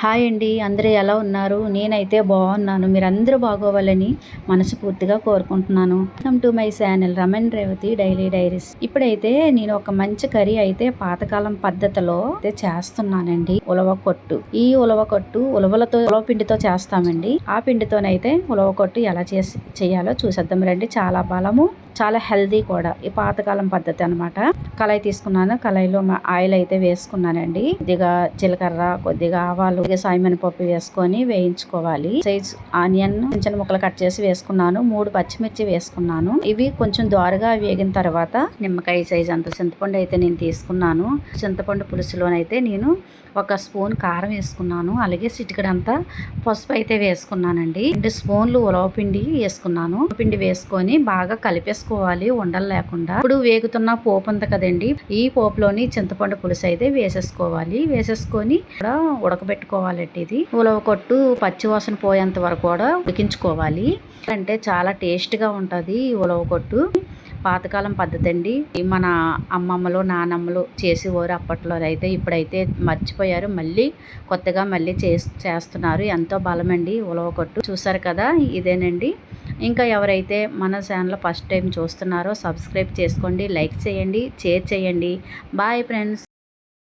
Hi అండి అందరూ ఎలా ఉన్నారు? నేనైతే బాగున్నాను. మీరందరూ బాగోవాలని మనస్ఫూర్తిగా కోరుకుంటున్నాను. Welcome to my channel Raman Revathi daily diaries ఇప్పుడైతే నేను ఒక మంచి కర్రీ అయితే పాతకాలం పద్ధతిలో అయితే చేస్తున్నానండి. ఉలవ కొట్టు. ఈ ఉలవ కొట్టు ఉలవలతో ఉలవ పిండితో చేస్తామండి. ఆ పిండితోనైతే ఉలవ కొట్టు ఎలా చేసి చేయాలో చూసేద్దాం రండి. చాలా బలము చాలా హెల్దీ కూడా. ఈ పాతకాలం పద్ధతి అనమాట కళాయి తీసుకున్నాను. కళాయిలో మా ఆయిల్ అయితే వేసుకున్నానండి. కొద్దిగా జీలకర్ర కొద్దిగా ఆవాలు కొద్దిగా పప్పు వేసుకొని వేయించుకోవాలి. సైజ్ ఆనియన్ చిన్న ముక్కలు కట్ చేసి వేసుకున్నాను. మూడు పచ్చిమిర్చి వేసుకున్నాను. ఇవి కొంచెం ద్వారగా వేగిన తర్వాత నిమ్మకాయ సైజ్ అంత చింతపండు అయితే నేను తీసుకున్నాను. చింతపండు పులుసులోనైతే నేను ఒక స్పూన్ కారం వేసుకున్నాను. అలాగే సిటికడంతా పసుపు అయితే వేసుకున్నానండి. రెండు స్పూన్లు ఉలవ పిండి వేసుకున్నాను. పిండి వేసుకొని బాగా కలిపేసుకున్నాను. వేసుకోవాలి ఉండలు లేకుండా. ఇప్పుడు వేగుతున్న పోపు ఉంది కదండి ఈ పోపులోని చింతపండు పులుసు అయితే వేసేసుకోవాలి. వేసేసుకొని కూడా ఉడకబెట్టుకోవాలండి ఇది. ఉలవ కొట్టు పచ్చి వాసన పోయేంత వరకు కూడా ఉడికించుకోవాలి. అంటే చాలా టేస్ట్గా ఉంటుంది ఈ ఉలవ కొట్టు. పాతకాలం పద్ధతి అండి. మన అమ్మమ్మలు నానమ్మలు చేసేవారు అప్పట్లో అయితే ఇప్పుడైతే మర్చిపోయారు. మళ్ళీ కొత్తగా మళ్ళీ చేస్తున్నారు. ఎంతో బలమండి ఉలవ కొట్టు. చూసారు కదా ఇదేనండి. ఇంకా ఎవరైతే మన ఛానల్ ఫస్ట్ టైం చూస్తున్నారో సబ్స్క్రైబ్ చేసుకోండి లైక్ చేయండి షేర్ చేయండి. Bye friends.